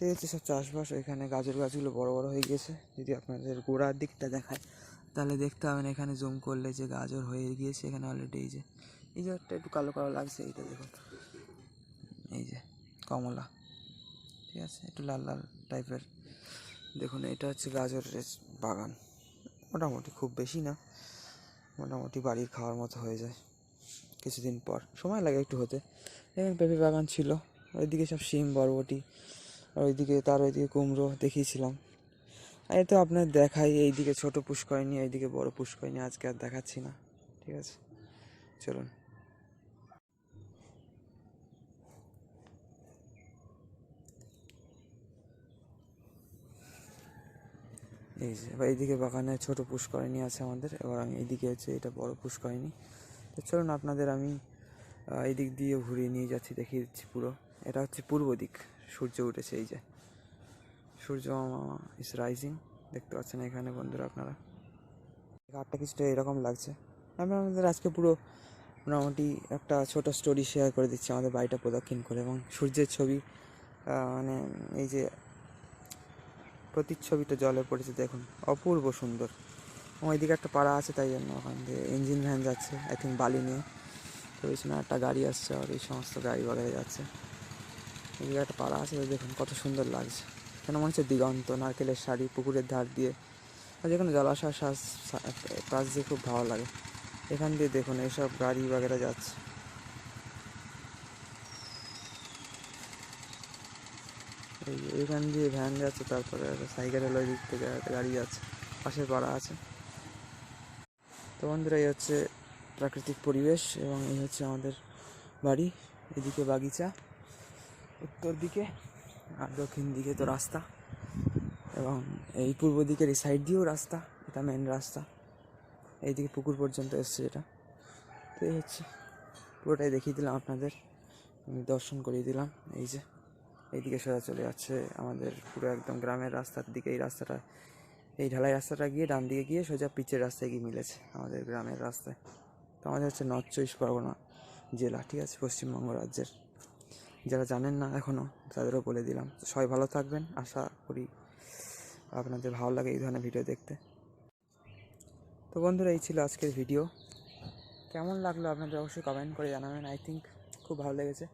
তো হচ্ছে সব চাষবাস এখানে গাজর গাছগুলো বড় বড় হয়ে গিয়েছে। যদি আপনাদের গোড়ার দিকটা দেখায়, তাহলে দেখতে পাবেন এখানে জুম করলে যে গাজর হয়ে গিয়েছে এখানে অলরেডি এই যে এই যে একটা একটু কালো কালো লাগছে, এইটা দেখুন। এই যে কমলা, ঠিক আছে? একটু লাল লাল টাইপের দেখুন, এটা হচ্ছে গাজরের বাগান। মোটামুটি খুব বেশি না, মোটামুটি বাড়ির খাওয়ার মতো হয়ে যায় কিছুদিন পর। সময় লাগে একটু হতে। এখানে পেঁপে বাগান ছিল, ওইদিকে সব শিম, বরবটি ওইদিকে তার ওইদিকে কুমড়ো দেখিয়েছিলাম। এই তো আপনার দেখাই, এইদিকে ছোট পুষ্করিণী, এইদিকে বড় পুষ্করিণী, আজকে আর দেখাচ্ছি না। ঠিক আছে, চলুন। এই যে, এবার এইদিকে বাগানে ছোট পুষ্করিণী আছে আমাদের, এবার আমি এইদিকে হচ্ছে এটা বড় পুষ্করিণী। তো চলুন আপনাদের আমি এই দিক দিয়ে ঘুরিয়ে নিয়ে যাচ্ছি, দেখিয়ে দিচ্ছি পুরো। এটা হচ্ছে পূর্ব দিক। সূর্য উঠেছে, এই যে। সূর্য ইস রাইজিং দেখতে পাচ্ছেন এখানে বন্ধুরা আপনারা। ঘাটটা কিছুটা এরকম লাগছে। আমি আমাদের আজকে পুরো মোটামুটি একটা ছোট স্টোরি শেয়ার করে দিচ্ছি আমাদের বাড়িটা প্রদক্ষিণ করে এবং সূর্যের ছবি মানে এই যে প্রতিচ্ছবিটা জলে পড়েছে, দেখুন, অপূর্ব সুন্দর। ওইদিকে একটা পাড়া আছে, তাই জন্য ওখান দিয়ে ইঞ্জিন ভ্যান যাচ্ছে আই থিঙ্ক বালি নিয়ে। তো পেছনে একটা গাড়ি আসছে, আর এই সমস্ত গাড়ি বাগাড়ি যাচ্ছে। এদিকে একটা পাড়া আছে দেখুন কত সুন্দর লাগছে। কেন মনে হচ্ছে দিগন্ত, নারকেলের শাড়ি, পুকুরের ধার দিয়ে। আর যেখানে জলাশয় শ্বাস পাশ দিয়ে খুব ভালো লাগে। এখান দিয়ে দেখুন এইসব গাড়ি বাগেরা যাচ্ছে। এই এখান দিয়ে ভ্যান যাচ্ছে, তারপরে সাইকেলের ওই দিক থেকে গাড়ি যাচ্ছে, পাশের পাড়া আছে। তো বন্ধুরা, এই হচ্ছে প্রাকৃতিক পরিবেশ এবং এই হচ্ছে আমাদের বাড়ি, এদিকে বাগিচা। উত্তর দিকে আর দক্ষিণ দিকে তো রাস্তা এবং এই পূর্ব দিকের এই সাইড দিয়েও রাস্তা, এটা মেন রাস্তা। এইদিকে পুকুর পর্যন্ত এসছে এটা। তো এই হচ্ছে, পুরোটাই দেখিয়ে দিলাম আপনাদের। আমি দর্শন করিয়ে দিলাম, এই যে। এইদিকে সোজা চলে যাচ্ছে আমাদের পুরো একদম গ্রামের রাস্তার দিকে, এই রাস্তাটা, এই ঢালাই রাস্তাটা গিয়ে ডান দিকে গিয়ে সোজা পিচের রাস্তায় গিয়ে মিলেছে আমাদের গ্রামের রাস্তায়। তো আমাদের হচ্ছে নর্থ চব্বিশ পরগনা জেলা, ঠিক আছে? পশ্চিমবঙ্গ রাজ্যের। যারা জানেন না এখনও তাদেরও বলে দিলাম। সবাই ভালো থাকবেন। আশা করি আপনাদের ভালো লাগে এই ধরনের ভিডিও দেখতে। তো বন্ধুরা, এই ছিল আজকের ভিডিও। কেমন লাগল আপনাদের অবশ্যই কমেন্ট করে জানাবেন। আই থিঙ্ক খুব ভালো লেগেছে।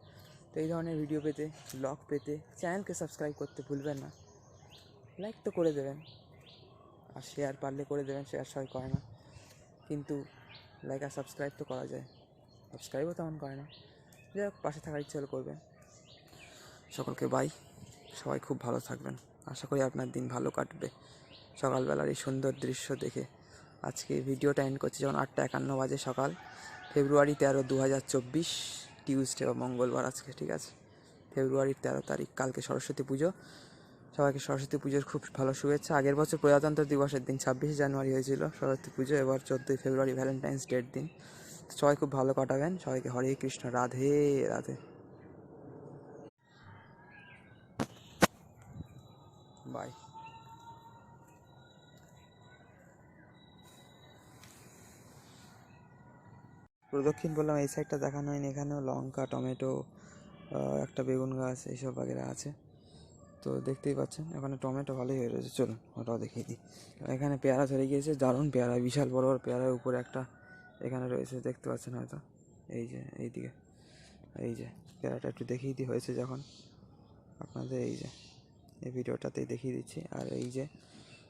তো এই ধরনের ভিডিও পেতে ব্লগ পেতে চ্যানেলকে সাবস্ক্রাইব করতে ভুলবেন না। লাইক তো করে দেবেন। আর শেয়ার পারলে করে দেবেন শেয়ার সবাই করে না। কিন্তু লাইক আর সাবস্ক্রাইব তো করা যায়। সাবস্ক্রাইবও তেমন করে না। যাই হোক, পাশে থাকার ইচ্ছে হলে করবেন। সকলকে বাই সবাই খুব ভালো থাকবেন। আশা করি আপনার দিন ভালো কাটবে। সকালবেলার এই সুন্দর দৃশ্য দেখে আজকে ভিডিওটা এন্ড করছি যখন আটটা একান্ন বাজে সকাল, ফেব্রুয়ারি তেরো দু হাজার চব্বিশ টিউসডে বা মঙ্গলবার আজকে, ঠিক আছে? ফেব্রুয়ারির তেরো তারিখ, কালকে সরস্বতী পুজো। সবাইকে সরস্বতী পুজোর খুব ভালো শুভেচ্ছা। আগের বছর প্রজাতন্ত্র দিবসের দিন ছাব্বিশে জানুয়ারি হয়েছিল, সরস্বতী পুজো, এবার চোদ্দোই ফেব্রুয়ারি ভ্যালেন্টাইন্স ডের দিন। সবাই খুব ভালো কাটাবেন। সবাইকে হরে কৃষ্ণ, রাধে রাধে। বাই। প্রদক্ষিণ বললাম, এই সাইডটা দেখানো হয়নি, এখানেও লঙ্কা, টমেটো একটা বেগুন গাছ, এইসব বাগেরা আছে। তো দেখতেই পাচ্ছেন, এখানে টমেটো ভালোই হয়ে রয়েছে। চলুন, ওটাও দেখিয়ে দিই। এখানে পেয়ারা ধরে গিয়েছে, দারুণ পেয়ারা, বিশাল বড় বড় পেয়ারার উপরে একটা এখানে রয়েছে, দেখতে পাচ্ছেন হয়তো। এই যে, এইদিকে, এই যে, পেয়ারাটা একটু দেখিয়ে দিই, হয়েছে যখন। আপনাদের এই যে এই ভিডিওটাতেই দেখিয়ে দিচ্ছি। আর এই যে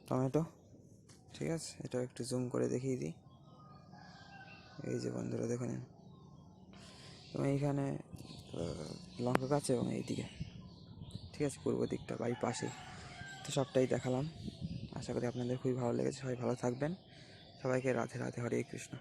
টমেটো, ঠিক আছে? এটাও একটু জুম করে দেখিয়ে দিই। এই যে বন্ধুরা, দেখে নিন। এবং এইখানে লঙ্কা গাছ এবং এইদিকে, ঠিক আছে? পূর্ব দিকটা বাড়ির পাশেই। তো সবটাই দেখালাম। আশা করি আপনাদের খুবই ভালো লেগেছে। সবাই ভালো থাকবেন। সবাইকে রাধে রাধে, হরে কৃষ্ণ।